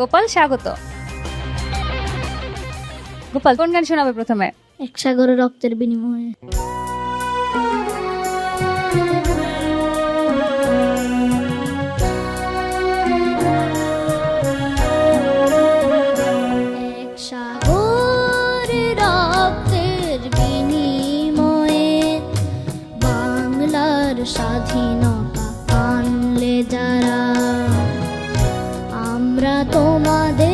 গোপাল স্বাগত। গোপাল কোন গান শোনাবে প্রথমে? এক সাগরে রক্তের বিনিময়ে। স্বাধীনতা আনলে যারা আমরা তোমাদের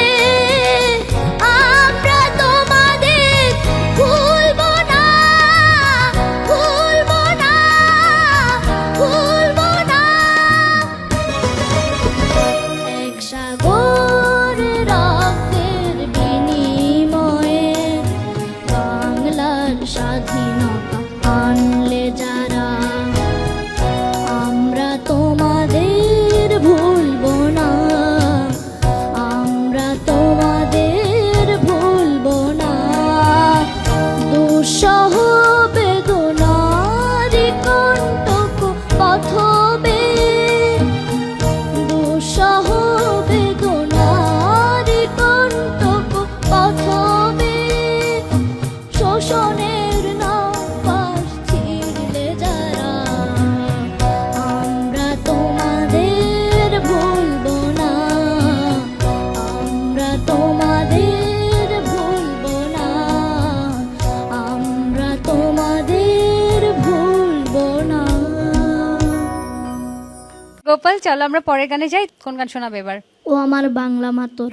গোপাল চলো আমরা পরের গানে যাই। কোন গান শোনাবে এবার? ও আমার বাংলা মাতর।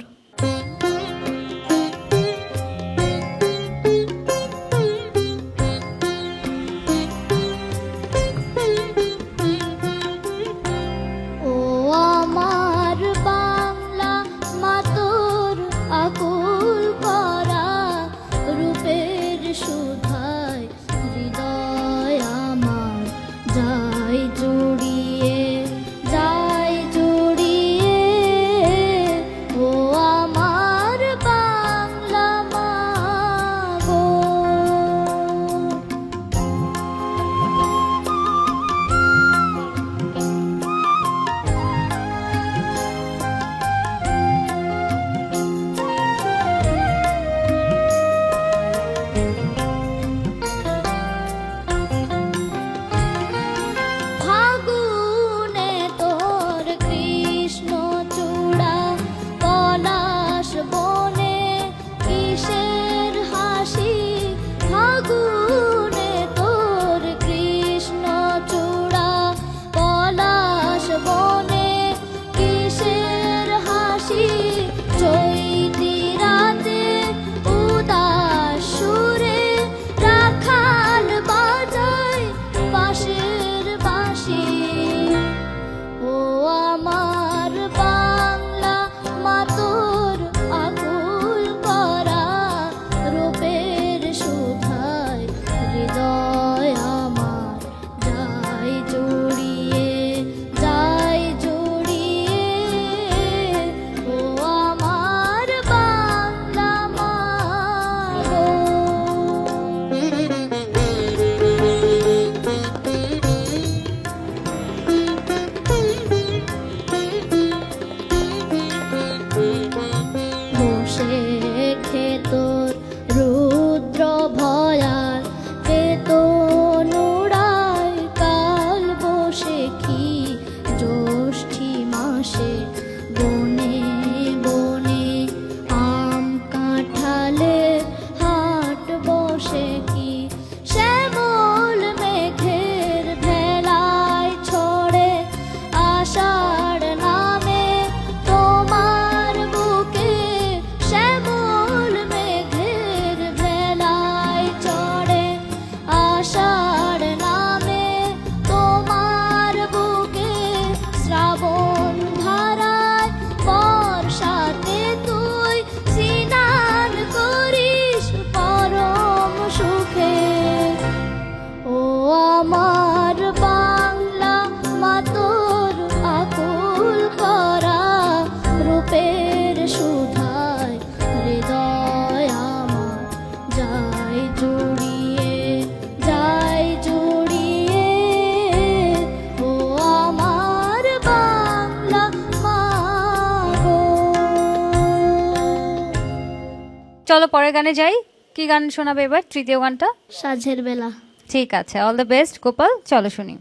পরের গানে যাই? কি গান শোনাবে এবার? তৃতীয় গানটা? সাজের বেলা। ঠিক আছে অল দ্য বেস্ট গোপাল চলো শুনি।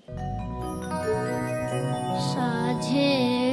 সাজের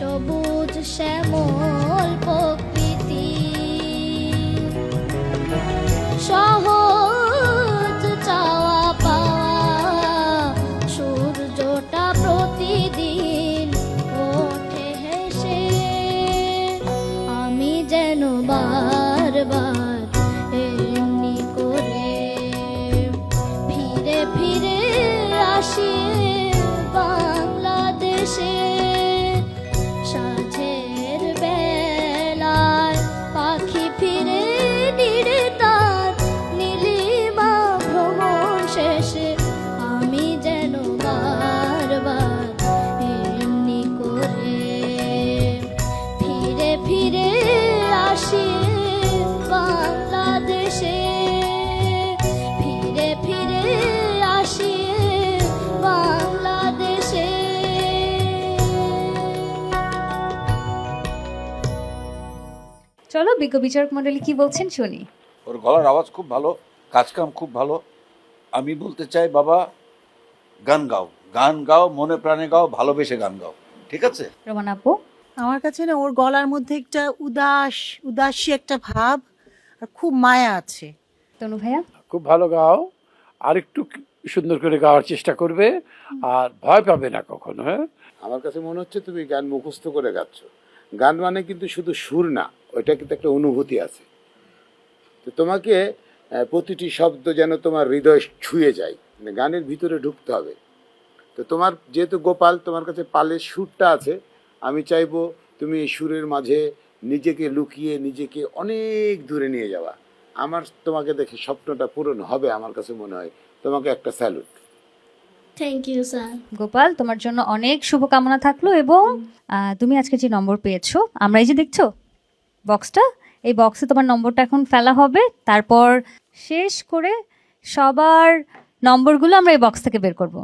що будеш ще мов. বিজ্ঞ বিচারক মন্ডলী কি বলছেন শুনি। ওর গলার আওয়াজ খুব ভালো কাজকাম খুব ভালো। আমি বলতে চাই বাবা গান গাও। গান গাও মনে প্রাণে গাও ভালোবেসে গান গাও। ঠিক আছে? রোমান আপু? আমার কাছে না ওর গলার মধ্যে একটা উদাস উদাসী একটা ভাব আর খুব মায়া আছে। তনু ভাইয়া? খুব ভালো গাও। আর একটু সুন্দর করে গাওয়ার চেষ্টা করবে আর ভয় পাবে না কখনো হ্যাঁ? আমার কাছে মনে হচ্ছে তুমি গান মুখস্থ করে গাচ্ছ। গান মানে কিন্তু শুধু সুর না ওইটা কিন্তু একটা অনুভূতি আছে। তো তোমাকে প্রতিটি শব্দ যেন তোমার হৃদয় ছুঁয়ে যায় মানে গানের ভিতরে ঢুকতে হবে। তো তোমার যেহেতু গোপাল তোমার কাছে পালের সুরটা আছে আমি চাইব তুমি এই সুরের মাঝে নিজেকে লুকিয়ে নিজেকে অনেক দূরে নিয়ে যাওয়া। আমার তোমাকে দেখে স্বপ্নটা পূরণ হবে আমার কাছে মনে হয়। তোমাকে একটা salute. Thank you sir Gopal তোমার জন্য অনেক শুভকামনা থাকল এবং তুমি আজকে যে নম্বর পেয়েছ আমরা এই যে দেখছ বক্সটা এই বক্সে তোমার নম্বরটা এখন ফেলা হবে। তারপর শেষ করে সবার নম্বরগুলো আমরা এই বক্স থেকে বের করব।